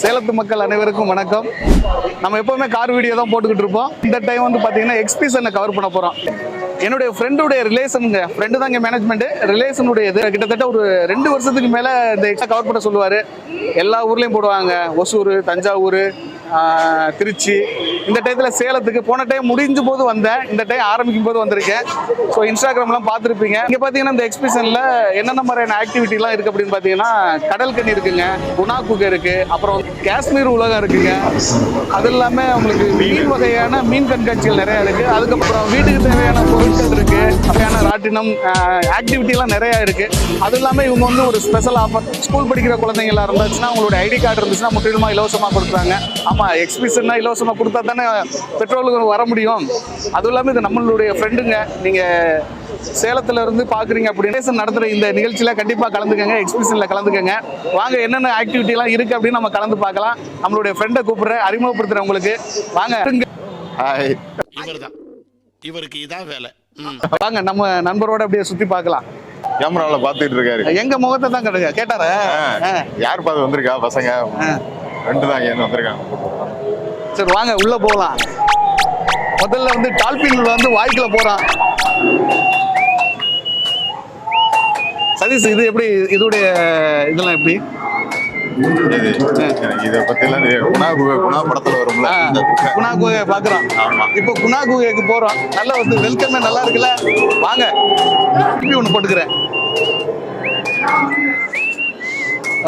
சேலத்து மக்கள் அனைவருக்கும் வணக்கம். நம்ம எப்பவுமே கார் வீடியோ தான் போட்டுக்கிட்டு இருப்போம். இந்த டைம் வந்து பார்த்தீங்கன்னா எக்ஸ்பிஷனை கவர் பண்ண போகிறோம் என்னுடைய ஃப்ரெண்டுடைய ரிலேஷனுங்க ஃப்ரெண்டு தான் இங்கே மேனேஜ்மெண்ட் ரிலேஷனுடைய இது கிட்டத்தட்ட ஒரு ரெண்டு வருஷத்துக்கு மேலே இந்த எக்ஸ்ட்ரா கவர் பண்ண சொல்லுவார். எல்லா ஊர்லேயும் போடுவாங்க. ஒசூர் தஞ்சாவூர் திருச்சி. இந்த டயத்தில் சேலத்துக்கு போன டைம் முடிஞ்ச போது வந்தேன். இந்த டைம் ஆரம்பிக்கும் போது வந்திருக்கேன். ஸோ இன்ஸ்டாகிராம்லாம் பார்த்துருப்பீங்க. இங்கே பார்த்தீங்கன்னா இந்த எக்ஸ்பிஷனில் என்னென்ன மாதிரியான ஆக்டிவிட்டிலாம் இருக்குது அப்படின்னு பார்த்தீங்கன்னா கடல் கண்ணி இருக்குங்க குணா குகை இருக்குது அப்புறம் காஷ்மீர் உலகம் இருக்குங்க. அது இல்லாமல் உங்களுக்கு மீன் வகையான மீன் கண்காட்சிகள் நிறையா இருக்குது அதுக்கப்புறம் வீட்டுக்கு தேவையான பொருட்கள் இருக்குது அப்படியான ராட்டினம் ஆக்டிவிட்டிலாம் நிறையா இருக்குது அது இல்லாமல் இவங்க வந்து ஒரு ஸ்பெஷல் ஆஃபர் ஸ்கூல் படிக்கிற குழந்தைங்களா இருந்துச்சுன்னா அவங்களோட ஐடி கார்டு இருந்துச்சுன்னா முற்றிலுமா இலவசமாக கொடுக்குறாங்க. ஆமாம் எக்ஸ்பிஷன்னா இலவசமாக கொடுத்தா தானே பெட்ரோலுக்கு வர முடியும். அதுவும் இல்லாமல் இது நம்மளுடைய ஃப்ரெண்டுங்க நீங்கள் சேலத்துல இருந்து பாக்குறீங்க அப்படின்னு நடத்துற இந்த நிகழ்ச்சியில கண்டிப்பா கலந்துக்கங்க எக்ஸ்பிஷன்ல கலந்துக்கங்க. வாங்க என்னென்ன ஆக்டிவிட்டி எல்லாம் இருக்கு அப்படின்னு நம்ம கலந்து பார்க்கலாம். நம்மளுடைய ஃப்ரெண்டை கூப்பிடுறேன் அறிமுகப்படுத்துறேன் உங்களுக்கு. வாங்க. ஹாய் இவர்தான். இவருக்கு இதான் வேலை. வாங்க நம்ம நண்பரோட அப்படியே சுத்தி பார்க்கலாம். கேமராவில் பார்த்துட்டு இருக்காரு. எங்க முகத்தை தான் கேட்டாரா? ஆ, யார் பார்த்து வந்திருக்கா பசங்க? ரெண்டு தான் இங்கேருந்து வந்திருக்காங்க. சரி வாங்க உள்ள போகலாம். முதல்ல வந்து டால்பின் வந்து வாய்க்குள்ள போறான். சதீஷ் இது எப்படி இதோடைய இதெல்லாம் எப்படி? இது இதை தெரியாது. குணா குகை குணா படத்தில் வரும்ல. குணா குகையை பாக்குறோம். இப்போ குணா குகைக்கு போறோம். நல்லா வந்து வெல்கமே நல்லா இருக்குல்ல? வாங்க. இப்படி ஒண்ணு போட்டுக்கிறேன்.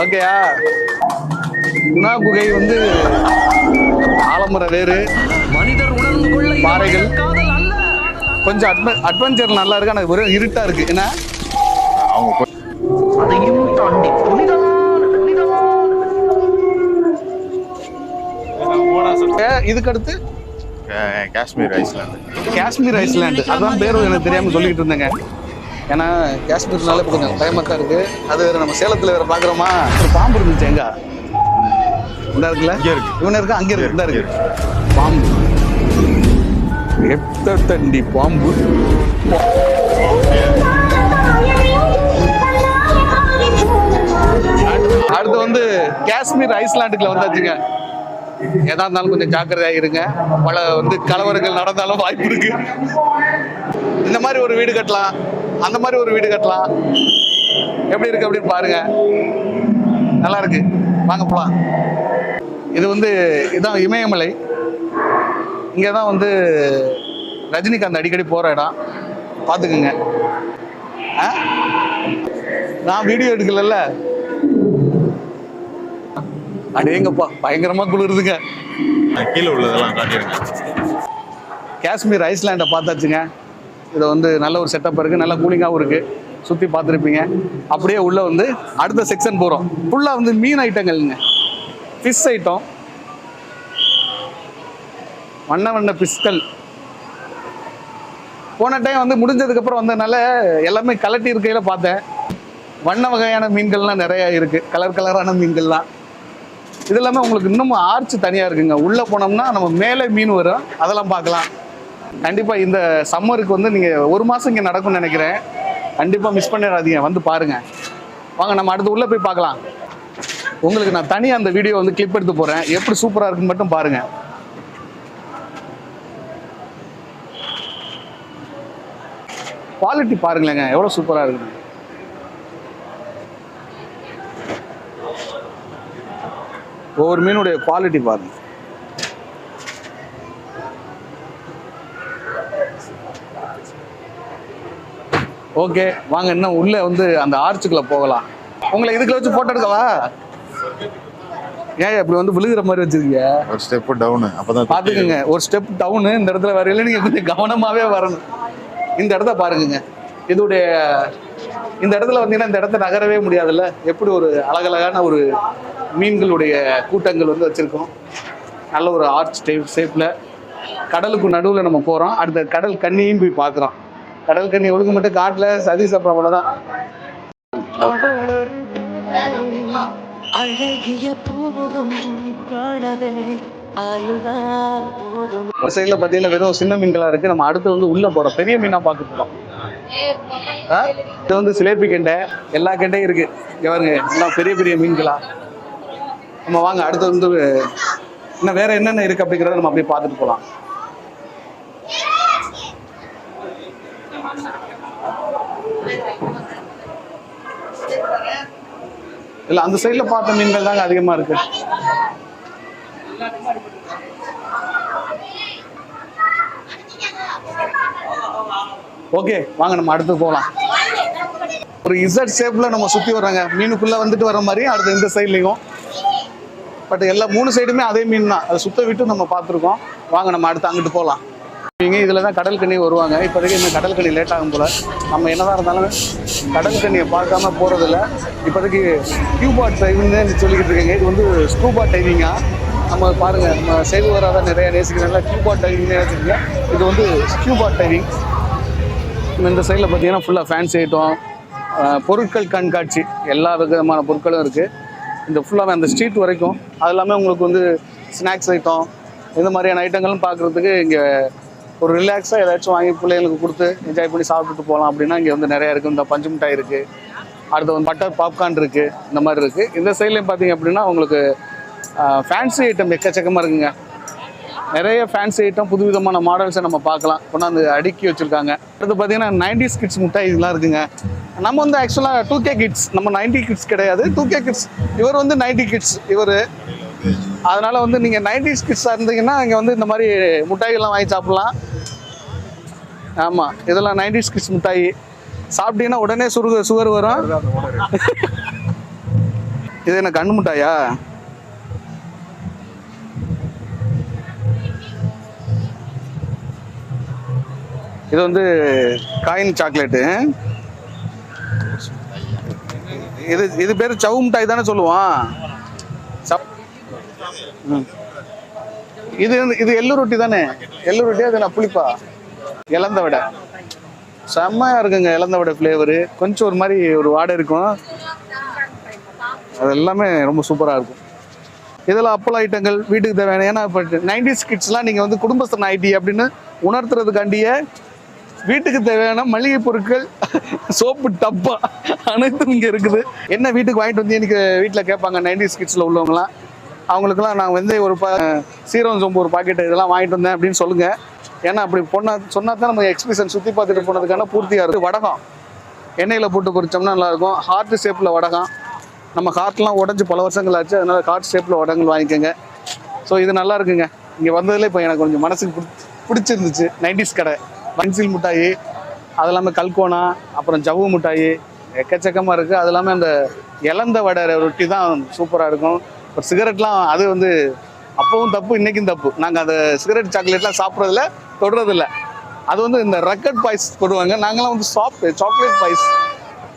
ஓகேயா குணா குகை வந்து ஆலமர வேறு. மனிதர் உணர்ந்து கொள்ள பாறைகள். காதல் அல்ல. கொஞ்சம் அட்வ அட்வென்ச்சர் நல்லா இருக்கு ஆனால் வெறும் இருட்டா இருக்கு. என்ன? அவங்க அதையும் தாண்டி புனிதமான புனிதமான. ஏ, இதுக்கு அடுத்து கா- காஷ்மீர் ஐஸ்லாந்து. காஷ்மீர் ஐஸ்லாண்டு அதான் பேரும் எனக்கு தெரியாம சொல்லிட்டு இருந்தேங்க. ஏன்னா காஷ்மீர்னால இப்போ கொஞ்சம் பயமா தான் இருக்கு. அது வேற நம்ம சேலத்துல வேற பாக்குறோமா? ஒரு பாம்பு இருந்துச்சு எங்க? இந்த இருக்குல்ல? இங்க இருக்கு. இவன இருக்கு? அங்க இருக்கு. இந்த இருக்கு. பாம்பு. எத்த தண்டி பாம்பு? அடுத்து வந்து காஷ்மீர் ஐஸ்லாண்டுக்குள்ள வந்தாச்சுங்க. எதா இருந்தாலும் கொஞ்சம் ஜாக்கிரதையா இருங்க. பல வந்து கலவரங்கள் நடந்தாலும் வாய்ப்பு இருக்கு. இந்த மாதிரி ஒரு வீடு கட்டலாம். அந்த மாதிரி ஒரு வீடு கட்டலாம். எப்படி இருக்கு அப்படின்னு பாருங்க. நல்லா இருக்கு வாங்க போலாம். இது வந்து இதான் இமயமலை. இங்கே தான் வந்து ரஜினிகாந்த் அடிக்கடி போகிற இடம். பார்த்துக்குங்க. நான் வீடியோ எடுக்கலல்ல? அடேங்கப்பா பயங்கரமாக குளிருதுங்க. கீழே உள்ளதெல்லாம் காட்டியிருக்கேன் காஷ்மீர் ஐஸ்லாண்டை பார்த்தாச்சுங்க. இது வந்து நல்ல ஒரு செட்டப் இருக்குது நல்ல கூலிங்காகவும் இருக்குது சுற்றி பார்த்துருப்பீங்க. அப்படியே உள்ளே வந்து அடுத்த செக்ஷன் போகிறோம் ஃபுல்லாக வந்து மீன் ஐட்டங்கள்ங்க ஃபிஷ் ஐட்டம் வண்ண வண்ண ஃபிஷ்கள் போன டைம் வந்து முடிஞ்சதுக்கப்புறம் வந்ததுனால எல்லாமே கலட்டி இருக்கையில் பார்த்தேன். வண்ண வகையான மீன்கள்லாம் நிறையா இருக்குது கலர் கலரான மீன்கள்லாம். இது எல்லாமே உங்களுக்கு இன்னும் ஆர்ச் தனியாக இருக்குங்க. உள்ளே போனோம்னா நம்ம மேலே மீன் வரும். அதெல்லாம் பார்க்கலாம். கண்டிப்பாக இந்த சம்மருக்கு வந்து நீங்கள் ஒரு மாதம் இங்கே நடக்கும்னு நினைக்கிறேன். கண்டிப்பாக மிஸ் பண்ணிடாதீங்க. வந்து பாருங்க. வாங்க நம்ம அடுத்து உள்ளே போய் பார்க்கலாம். உங்களுக்கு நான் தனியாக அந்த வீடியோ வந்து கிளிப் எடுத்து போகிறேன் எப்படி சூப்பராக இருக்குன்னு மட்டும் பாருங்க. குவாலிட்டி பாருங்களேங்க. எவ்வளோ சூப்பராக இருக்குது ஒவ்வொரு மீனுடைய குவாலிட்டி பாருங்கள் ஓகே வாங்க இன்னும் உள்ள வந்து அந்த ஆர்ச்சுக்குள்ள போகலாம். உங்களை இதுக்குள்ள வச்சு போட்டோ எடுக்கவா? ஏன் இப்படி வந்து விழுகிற மாதிரி வச்சிருக்கீங்க ஒரு ஸ்டெப்பு டவுனு அப்போ தான் பாத்துக்கோங்க ஒரு ஸ்டெப் டவுனு இந்த இடத்துல வரையில நீங்க கொஞ்சம் கவனமாவே வரணும். இந்த இடத்த பாருங்கங்க. இதோடைய இந்த இடத்துல வந்தீங்கன்னா இந்த இடத்த நகரவே முடியாதுல்ல. எப்படி ஒரு அழகழகான ஒரு மீன்களுடைய கூட்டங்கள் வந்து வச்சிருக்கோம். நல்ல ஒரு ஆர்ச் டைப் ஷேப்ல கடலுக்கு நடுவில் நம்ம போறோம். அடுத்த கடல் கண்ணியும் போய் பார்க்குறோம். கடல் கண்ணி ஒழுங்கு மட்டும் காட்டில் சதீஷ் அப்புறம் தான் அழகிய காணவே ஒரு சைடில் பார்த்தீங்கன்னா வெறும் சின்ன மீன்களா இருக்கு. நம்ம அடுத்து வந்து உள்ள போறோம். பெரிய மீனா பார்க்க போறோம். ஆ? இது வந்து சிலேபி கெண்டை. எல்லா கெண்டையும் இருக்கு. இங்க பாருங்க எல்லாம் பெரிய பெரிய மீன்களா. நம்ம வாங்க அடுத்து வந்து இன்னும் வேற என்னென்ன இருக்கு அப்படிங்கிறத நம்ம அப்படியே பார்த்துட்டு போகலாம் இல்ல அந்த சைடில் பார்த்த மீன்கள் தாங்க அதிகமா இருக்கு. ஓகே வாங்க நம்ம அடுத்து போகலாம் ஒரு இசட் ஷேப்ல நம்ம சுத்தி வர்றாங்க. மீனுக்குள்ள வந்துட்டு வர மாதிரி அடுத்து இந்த சைட்லயும் பட் எல்லா மூணு சைடுமே அதே மீன் தான். அதை சுத்த விட்டு நம்ம பார்த்துருக்கோம். வாங்க நம்ம அடுத்து அங்கிட்டு போகலாம் நீங்க இதில் தான் கடல் கண்ணி வருவாங்க. இப்போதைக்கு இந்த கடல் கண்ணி லேட் ஆகும் போல. நம்ம என்னதான் இருந்தாலும் கடல் கண்ணியை பார்க்காம போகிறதில்ல இப்போதைக்கு கியூபா டைவிங்னு சொல்லிக்கிட்டு இருக்கீங்க. இது வந்து ஸ்கூபா டைவிங்கா நம்ம பாருங்க. நம்ம செய்து வராத நிறைய நேசிக்கிறாங்க. ஸ்கூபா டைவிங்னு நினைச்சிருக்கீங்க இது வந்து ஸ்கியூபா டைவிங் இந்த சைடில் பார்த்தீங்கன்னா ஃபுல்லாக ஃபேன்ஸ் ஐட்டம் பொருட்கள் கண்காட்சி. எல்லா விதமான பொருட்களும் இருக்குது இந்த ஃபுல்லாகவே அந்த ஸ்ட்ரீட் வரைக்கும். அது எல்லாமே உங்களுக்கு வந்து ஸ்நாக்ஸ் ஐட்டம் இந்த மாதிரியான ஐட்டங்களும் பார்க்குறதுக்கு இங்கே ஒரு ரிலாக்ஸாக ஏதாச்சும் வாங்கி பிள்ளைங்களுக்கு கொடுத்து என்ஜாய் பண்ணி சாப்பிட்டுட்டு போகலாம் அப்படின்னா இங்கே வந்து நிறையா இருக்குது இந்த பஞ்சு மிட்டாய் இருக்குது அடுத்து வந்து பட்டர் பாப்கார்ன் இருக்குது இந்த மாதிரி இருக்குது இந்த சைட்லேயும் பார்த்தீங்க அப்படின்னா உங்களுக்கு ஃபேன்சி ஐட்டம் எக்கச்சக்கமாக இருக்குங்க. நிறைய ஃபேன்சி ஐட்டம் புதுவிதமான மாடல்ஸை நம்ம பார்க்கலாம். கொண்டாந்து அடுக்கி வச்சுருக்காங்க. அடுத்து பார்த்தீங்கன்னா நைன்டிஸ் கிட்ஸ் முட்டாய் இதெல்லாம் இருக்குங்க. நம்ம வந்து ஆக்சுவலாக டூ கே கிட்ஸ் நம்ம நைன்டி கிட்ஸ் கிடையாது. டூ கே கிட்ஸ் இவர் வந்து நைன்டி கிட்ஸ் இவர் அதனால வந்து நீங்கள் நைன்டிஸ் கிட்ஸாக இருந்தீங்கன்னா இங்கே வந்து இந்த மாதிரி முட்டாய்கள்லாம் வாங்கி சாப்பிட்லாம். ஆமாம் இதெல்லாம் நைன்டிஸ் கிட்ஸ் முட்டாய். சாப்பிட்டீங்கன்னா உடனே சுருக சுகர் வரும். இது என்ன கண்ணு முட்டாயா? இது வந்து காயின் சாக்லேட்டு இது இது பேர் சவு மிட்டாய் தானே சொல்லுவான். சப் இது வந்து- இது எள்ளு ரொட்டி தானே? எள்ளு ரொட்டி அது நான் புளிப்பா? இளந்த வடை. செம்மையா இருக்குங்க இளந்த வடை ஃப்ளேவரு கொஞ்சம் ஒரு மாதிரி ஒரு வாடை இருக்கும். அது எல்லாமே ரொம்ப சூப்பராக இருக்கும். இதில் அப்பள ஐட்டங்கள் வீட்டுக்கு தேவையான ஏன்னா இப்போ நைன்டிஸ் கிட்ஸ்லாம் நீங்கள் வந்து குடும்பஸ்தன் ஐடி அப்படின்னு உணர்த்துறதுக்காண்டியே வீட்டுக்கு தேவையான மளிகை பொருட்கள் சோப்பு டப்பா அனைத்தும் இங்கே இருக்குது. என்ன வீட்டுக்கு வாங்கிட்டு வந்து எனக்கு வீட்டில் கேட்பாங்க நைன்டிஸ் கிட்ஸில் உள்ளவங்களாம் அவங்களுக்குலாம் நான் வந்து ஒரு பா சீரம் சோம்பு ஒரு பாக்கெட் இதெல்லாம் வாங்கிட்டு வந்தேன் அப்படின்னு சொல்லுங்கள் ஏன்னா அப்படி பொண்ணா சொன்னா தான் நம்ம எக்ஸ்பிஷன் சுற்றி பார்த்துட்டு போனதுக்கான பூர்த்தியாக இருக்குது வடகம். எண்ணெயில் போட்டு பொரிச்சோம்னா நல்லாயிருக்கும். ஹார்ட் ஷேப்பில் வடகம். நம்ம ஹார்ட்லாம் உடஞ்சி பல வருஷங்கள் ஆச்சு. அதனால் ஹார்ட் ஷேப்பில் வடங்கள் வாங்கிக்கோங்க. ஸோ இது நல்லா இருக்குங்க. இங்கே வந்ததுல இப்போ எனக்கு கொஞ்சம் மனசுக்கு பிடி- பிடிச்சிருந்துச்சு. நைன்டிஸ் கடை. பன்சில் மிட்டாயி அது இல்லாமல் கல்கோனா அப்புறம் ஜவ்வு மிட்டாயி எக்கச்சக்கமாக இருக்குது அது இல்லாமல் அந்த இலந்த வடை ரொட்டி தான் சூப்பராக இருக்கும். இப்போ சிகரெட்லாம் அது வந்து அப்பவும் தப்பு இன்னைக்கும் தப்பு. நாங்கள் அந்த சிகரெட் சாக்லேட்லாம் சாப்பிட்றதில்ல தொடுறதில்ல. அது வந்து இந்த ரக்கட் பாய்ஸ் போடுவாங்க. நாங்களாம் வந்து சாஃப்ட் சாக்லேட் பாய்ஸ்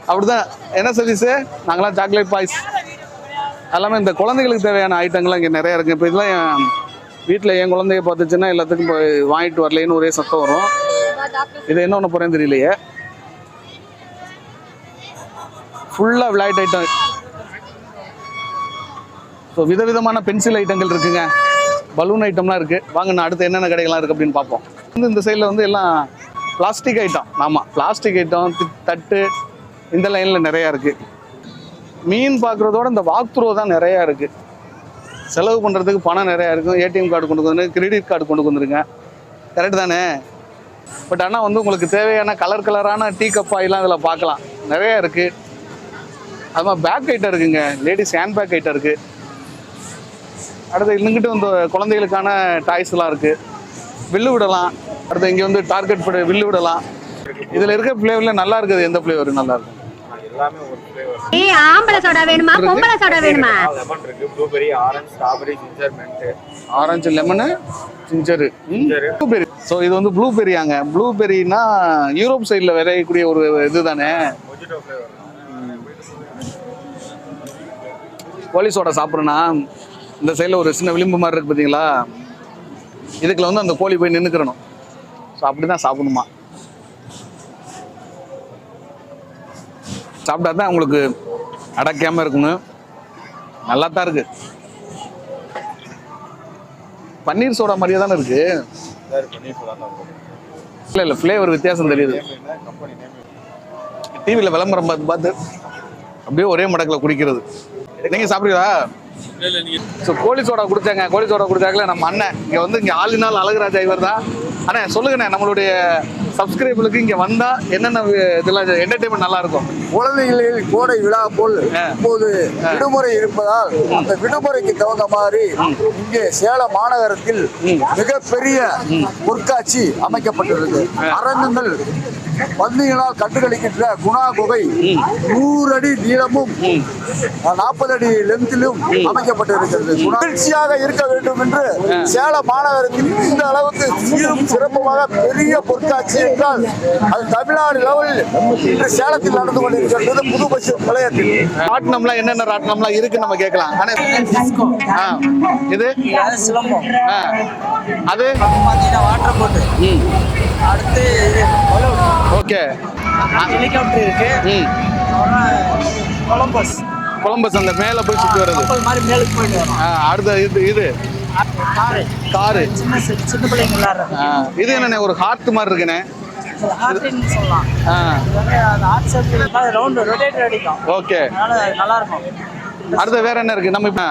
அப்படிதான். என்ன சதீஷு நாங்களாம் சாக்லேட் பாய்ஸ் எல்லாமே இந்த குழந்தைகளுக்கு தேவையான ஐட்டங்கள்லாம் இங்கே நிறைய இருக்குது இப்போ இதெல்லாம் என் வீட்டில் என் குழந்தைய பார்த்துச்சுன்னா எல்லாத்துக்கும் போய் வாங்கிட்டு வரலேன்னு ஒரே சத்தம் வரும். இது என்ன ஒன்று போகிறேன்னு தெரியலையே. ஃபுல்லாக விளையாட்டு ஐட்டம் ஸோ விதவிதமான பென்சில் ஐட்டங்கள் இருக்குங்க. பலூன் ஐட்டம்லாம் இருக்குது வாங்க நான் அடுத்து என்னென்ன கடைகள்லாம் இருக்குது அப்படின்னு பார்ப்போம். வந்து இந்த சைடில் வந்து எல்லாம் பிளாஸ்டிக் ஐட்டம் ஆமாம் பிளாஸ்டிக் ஐட்டம் தட்டு இந்த லைனில் நிறையா இருக்குது மீன் பார்க்குறதோட இந்த வாக் த்ரோ தான் நிறையா இருக்குது செலவு பண்ணுறதுக்கு பணம் நிறையா இருக்கும். ஏடிஎம் கார்டு கொண்டு வந்து கிரெடிட் கார்டு கொண்டு வந்துருங்க. கரெக்ட் தானே? பட் ஆனால் வந்து உங்களுக்கு தேவையான கலர் கலரான டீ கப் ஆயிலாம் இதில் பார்க்கலாம். நிறையா இருக்குது அது மாதிரி பேக் ஐட்டம் இருக்குங்க. லேடிஸ் ஹேண்ட் பேக் ஐட்டம் இருக்குது அடுத்து இன்னங்கிட்ட இந்த குழந்தைகளுக்கான டாய்ஸ்லாம் இருக்குது வில்லு விடலாம். அடுத்து இங்கே வந்து டார்கெட் பண்ணி வில்லு விடலாம். இதில் இருக்க ஃப்ளேவரில் நல்லா இருக்குது. எந்த ஃப்ளேவர் நல்லா இருக்கும்? ஏய் ஆம்பளை சோடா வேணுமா? பொம்பளை சோடா வேணுமா? லெமன் இருக்கு. Blueberry orange strawberry ginger mint orange lemon ginger blueberry so இது வந்து ப்ளூபெரியாங்க ப்ளூபெரினா யூரோப் சைடில் விளையக்கூடிய ஒரு இது தானே மொஜிட்டோ ஃப்ளேவர் கோழி சோடா சாப்பிட்றேன்னா இந்த சைடில் ஒரு சின்ன விளிம்பு மாதிரி இருக்கு பார்த்தீங்களா? இதுக்குள்ள வந்து அந்த கோழி போய் நின்றுக்கிறணும் ஸோ அப்படி தான் சாப்பிடணுமா? சாப்பிட்டா தான் உங்களுக்கு அடைக்காமல் இருக்கணும் நல்லா தான் இருக்குது பன்னீர் சோடா மாதிரியே தானே இருக்குது இல்லை இல்லை ஃப்ளேவர் வித்தியாசம் தெரியுது. டிவியில் விளம்பரம் பார்த்து பார்த்து அப்படியே ஒரே மடக்கில் குடிக்கிறது. நீங்கள் சாப்பிடுவீங்களா ஸோ கோழி சோடா குடிச்சாங்க கோழி சோடா குடிச்சாக்கல நம்ம அண்ணன். இங்கே வந்து இங்கே ஆளினால் அழகுராஜா இவர் தான். அண்ணே சொல்லுங்கண்ணே நம்மளுடைய சப்ஸ்கிரைபர்களுக்கு இங்கே வந்தால் என்னென்ன இதெல்லாம் என்டர்டைன்மெண்ட் நல்லா இருக்கும் குழந்தைகளில் கோடை விழா போல். இப்போது விடுமுறை இருப்பதால் அந்த விடுமுறைக்கு தகுந்த மாதிரி இங்கே சேலம் மாநகரத்தில் மிகப்பெரிய பொற்காட்சி அமைக்கப்பட்டுள்ளது. அரங்குகள் பந்திகளால் கண்டுகளிக்கின்ற குணா குகை நூறு அடி நீளமும் நாற்பது அடி லென்த்திலும் அமைக்கப்பட்டிருக்கிறது. மகிழ்ச்சியாக இருக்க வேண்டும் என்று சேலம் மாநகரத்தில் இந்த அளவுக்கு சீரும் சிறப்புமாக பெரிய பொற்காட்சி என்றால் அது தமிழ்நாடு லெவலில் இன்று சேலத்தில் நடந்து கொண்டிருக்கிறது புது பஸ் நிலையத்தில் ராட்டினம்லாம் என்னென்ன ராட்டினம்லாம் இருக்குன்னு நம்ம கேட்கலாம். அண்ணே. ஆ. இது? சிலம்பம். ஆ. அது? வாட்டர் போட்டு அடுத்து ஓகே. ஹெலிகாப்டர் இருக்கு. ம். கொலம்பஸ் கொலம்பஸ் அந்த மேலே போய் சுற்றி வர்றது. அடுத்த இது இது. காரு. காரு. சின்ன சின்ன பிள்ளைங்க விளாட்றது ஆ இது என்னண்ணே ஒரு ஹார்ட் மாதிரி இருக்குண்ணே. ஓகே. நல்லா இருக்கும் அடுத்து வேற என்ன இருக்கு? நம்ம இப்ப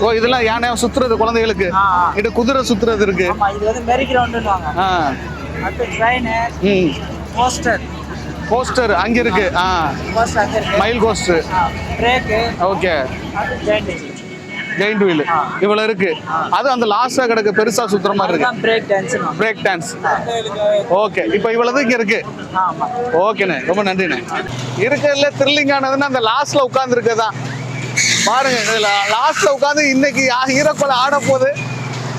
ஓ இதெல்லாம் யானை சுத்துறது குழந்தைகளுக்கு. இது குதிரை சுத்துறது இருக்கு. போஸ்டர் போஸ்டர் அங்க இருக்கு. ஆ. போஸ்டர் அங்கே இருக்கு. Mile coaster break okay giant wheel இவ்வளவு இருக்கு. அது அந்த லாஸ்டா கிடக்கு பெருசா சுத்துற மாதிரி இருக்கு. பிரேக் டான்ஸ்னு பிரேக் டான்ஸ் ஓகே இப்போ இவ்வளவு இங்க இருக்கு. ஓகேண்ணே ரொம்ப நன்றிண்ணே. இருக்கிறதுல த்ரில்லிங்கானதுன்னா அந்த லாஸ்ட்ல உட்கார்ந்து தான் பாருங்க இதுல லாஸ்ட்ல உட்காந்து இன்னைக்கு ஹீரோக்கோல ஆட போகுது.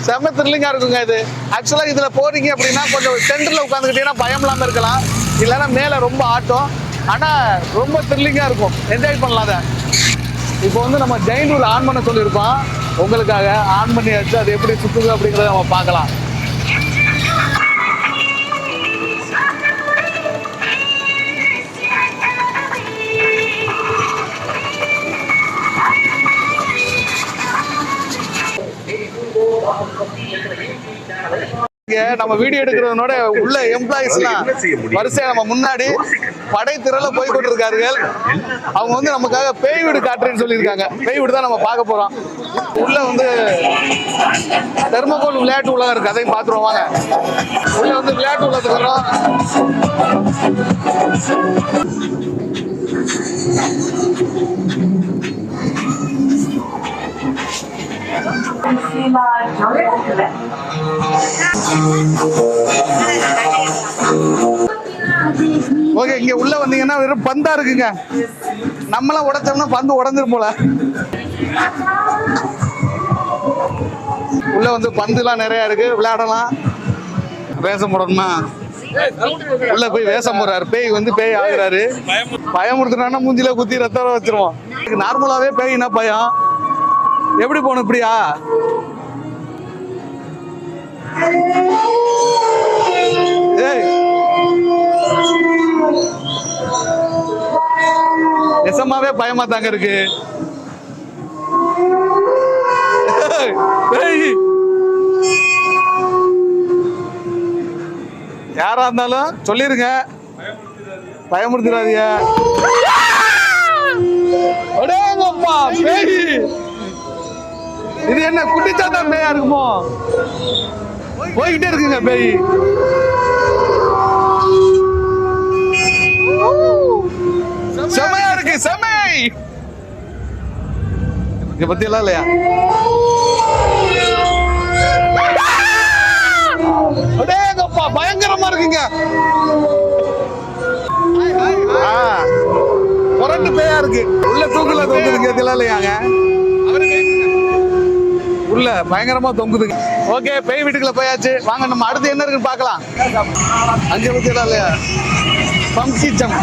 செம்ம த்ரில்லிங்காக இருக்குங்க இது. ஆக்சுவலாக இதில் போறீங்க அப்படின்னா கொஞ்சம் சென்டரில் உட்காந்துக்கிட்டீங்கன்னா பயம் இல்லாம இருக்கலாம். இல்லைன்னா மேலே ரொம்ப ஆட்டம். ஆனால் ரொம்ப த்ரில்லிங்காக இருக்கும். என்ஜாய் பண்ணலாம் அதை. இப்போ வந்து நம்ம ஜெயின் ரூல் ஆன் பண்ண சொல்லியிருக்கோம். உங்களுக்காக ஆன் பண்ணியாச்சு அது எப்படி சுற்றுது அப்படிங்கிறத நம்ம பார்க்கலாம். நம்ம வீடியோ எடுக்கிறதனோட உள்ள எம்ப்ளாயிஸ்லாம் வரிசையா நம்ம முன்னாடி படை திரள போய் கொண்டிருக்கார்கள். அவங்க வந்து நமக்காக பேய் வீடு காட்டுறேன்னு சொல்லியிருக்காங்க. பேய் வீடு தான் நம்ம பார்க்க போறோம். உள்ள வந்து தெர்மோகோல் விளையாட்டு உலகம் இருக்கு அதையும் பார்த்துருவோம். வாங்க. உள்ள வந்து விளையாட்டு உலகத்துக்கு வரோம் ஓகே இங்க உள்ள வந்தீங்கன்னா வெறும் பந்தா இருக்குங்க. நம்மளாம் உடைச்சோம்னா பந்து உடஞ்சிரும் போல. உள்ள வந்து பந்துலாம் நிறைய இருக்கு. விளையாடலாம். வேஷம் போடணுமா? உள்ள போய் வேஷம் போடுறாரு. பேய் வந்து பேய் ஆகுறாரு. பயமுறுத்துனா மூஞ்சில குத்தி ரத்தம் வர வச்சிருவோம். நார்மலாவே பேய்னா பயம். எப்படி போகணும் இப்படியா? நிசமாவே பயமா தாங்க இருக்கு. யாரா இருந்தாலும் சொல்லிருங்க. பயமுறுத்திடாதீங்க. அடேங்கப்பா பேய். இது என்ன குட்டிச்சாத்தா பேயா இருக்குமோ? போய்கிட்டே இருக்குங்க பேய். செமையா இருக்கு செமை. இத பத்தி எல்லாம் இல்லையா அடேங்கப்பா பயங்கரமா இருக்குங்க. ஆ, பேயா இருக்கு. உள்ள தூக்குல தொங்குதுங்க இதெல்லாம் இல்லையாங்க? உள்ள பயங்கரமா தொங்குதுங்க ஓகே பேய் வீட்டுக்குள்ள போயாச்சு. வாங்க நம்ம அடுத்து என்ன இருக்குன்னு பார்க்கலாம். அஞ்சு பத்தி இல்லையா? பங்கிச்சம்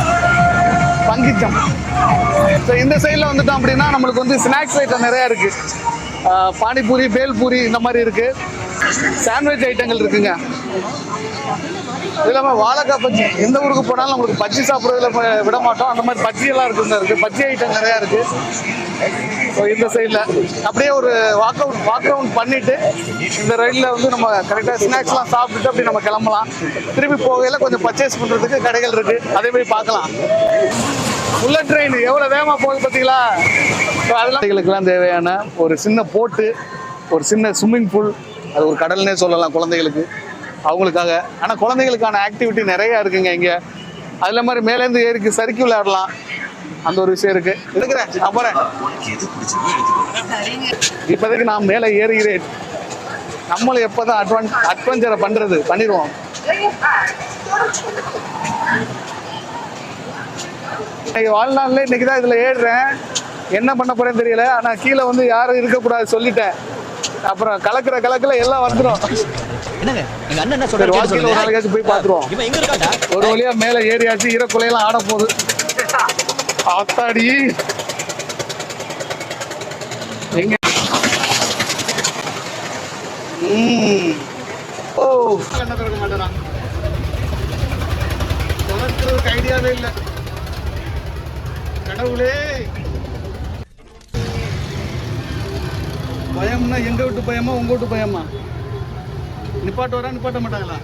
பங்கிச்சம் ஸோ இந்த சைடில் வந்துட்டோம் அப்படின்னா நம்மளுக்கு வந்து ஸ்நாக்ஸ் ஐட்டம் நிறையா இருக்கு. பானிபூரி பேல்பூரி இந்த மாதிரி இருக்கு. சாண்ட்விச் ஐட்டங்கள் இருக்குங்க. இது இல்லாமல் வாழைக்காய் பஜ்ஜி. எந்த ஊருக்கு போனாலும் நம்மளுக்கு பஜ்ஜி சாப்பிட்றதுல விட மாட்டோம். அந்த மாதிரி பஜ்ஜி எல்லாம் இருக்குங்க. இருக்கு. பஜ்ஜி ஐட்டம் நிறையா இருக்கு. ஸோ இந்த சைடில் அப்படியே ஒரு வாக் அவுட் வாக் அவுட் பண்ணிவிட்டு இந்த ரயிலில் வந்து நம்ம கரெக்டாக ஸ்நாக்ஸ்லாம் சாப்பிட்டுட்டு அப்படி நம்ம கிளம்பலாம். திரும்பி போகையில் கொஞ்சம் பர்ச்சேஸ் பண்ணுறதுக்கு கடைகள் இருக்குது அதே போய் பார்க்கலாம். புல்லட் ட்ரெயின் எவ்வளோ வேகமாக போகுது பார்த்தீங்களா? ஸோ அதெல்லாம் தேவையான ஒரு சின்ன போட்டு ஒரு சின்ன ஸ்விம்மிங் பூல் அது ஒரு கடல்னே சொல்லலாம் குழந்தைகளுக்கு. அவங்களுக்காக. ஆனால் குழந்தைகளுக்கான ஆக்டிவிட்டி நிறையா இருக்குங்க இங்கே. அதில் மாதிரி மேலேருந்து ஏறிக்கு சறுக்கி விளையாடலாம். அந்த ஒரு விஷயம் இருக்கு. எடுக்கிறேன் போறேன். இப்போதைக்கு நான் மேலே ஏறுகிறேன். நம்மளும் எப்போதான் அட்வான் அட்வென்ச்சரை பண்றது பண்ணிடுவோம். இன்னைக்கு வாழ்நாள்ல இன்னைக்கு தான் இதுல ஏறுறேன். என்ன பண்ண போறேன்னு தெரியல. ஆனா கீழே வந்து யாரும் இருக்கக்கூடாது சொல்லிட்டேன். அப்புறம் கலக்குற கலக்குல எல்லாம் வந்துடும் என்ன வாழ்க்கையில் ஒரு நாளைக்காச்சும் போய் பார்த்துருவோம். ஒரு வழியா மேலே ஏறியாச்சு ஈரக்குலையெல்லாம் ஆட போகுது ஆத்தாடி. எங்க? ம். ஓ. என்ன திறக்க மாட்டேனா திறக்கிறதுக்கு ஐடியாவே இல்லை. கடவுளே. பயம்னா எங்க விட்டு பயமா உங்க விட்டு பயமா? நிப்பாட்ட வரா நிப்பாட்ட மாட்டாங்களா?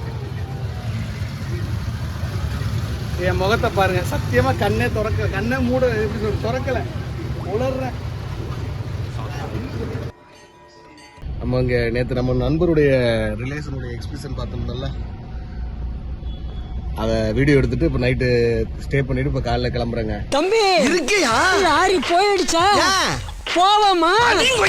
என் முகத்தை பாருங்க. சத்தியமா கண்ணே திறக்க கண்ணே மூட எப்படி சொல்ற திறக்கல. உளர்றேன். நம்ம இங்க நேத்து நம்ம நண்பருடைய ரிலேஷனுடைய எக்ஸ்பிரஷன் பார்த்தோம்ல. அத வீடியோ எடுத்துட்டு இப்ப நைட்டு ஸ்டே பண்ணிட்டு இப்ப காலைல கிளம்புறேங்க. தம்பி! இருக்கியா? லாரி போயிடுச்சா? போவோமா?